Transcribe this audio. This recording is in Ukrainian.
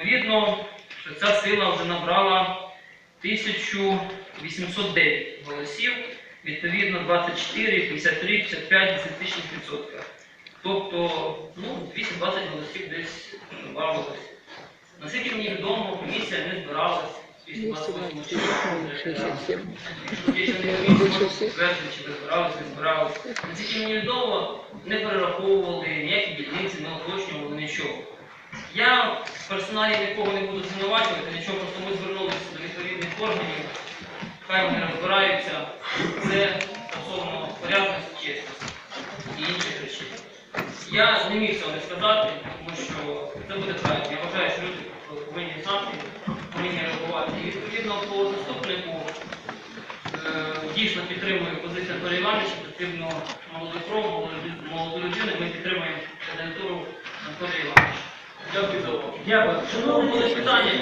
Відповідно, що ця сила вже набрала 1809 голосів, відповідно 24, 53, 55, 10%. Тобто, ну, 220 голосів десь добавилось. Наскільки мені відомо, комісія не збиралась. 228 числа. Якщо є не комісія, може підтвердити, чи ви збирались, не збирались. Наскільки мені відомо, не перераховували ніякі дільниці, не уточнювали нічого. Я персоналі нікого не буду звинувачувати, нічого, просто ми звернулися до відповідних органів, хай вони розбираються. Це стосовно порядності, чесності і інших речей. Я не міг цього не сказати, тому що це буде правильно. Я вважаю, що люди повинні знати, повинні реагувати. І відповідно по заступнику е, дійсно підтримую позицію Анатолія Івановича, потрібно молодий кров, молоду людину, ми підтримуємо кандидатуру Анатолія Івановича. Дякую за увагу. Дякую. Шановні питання.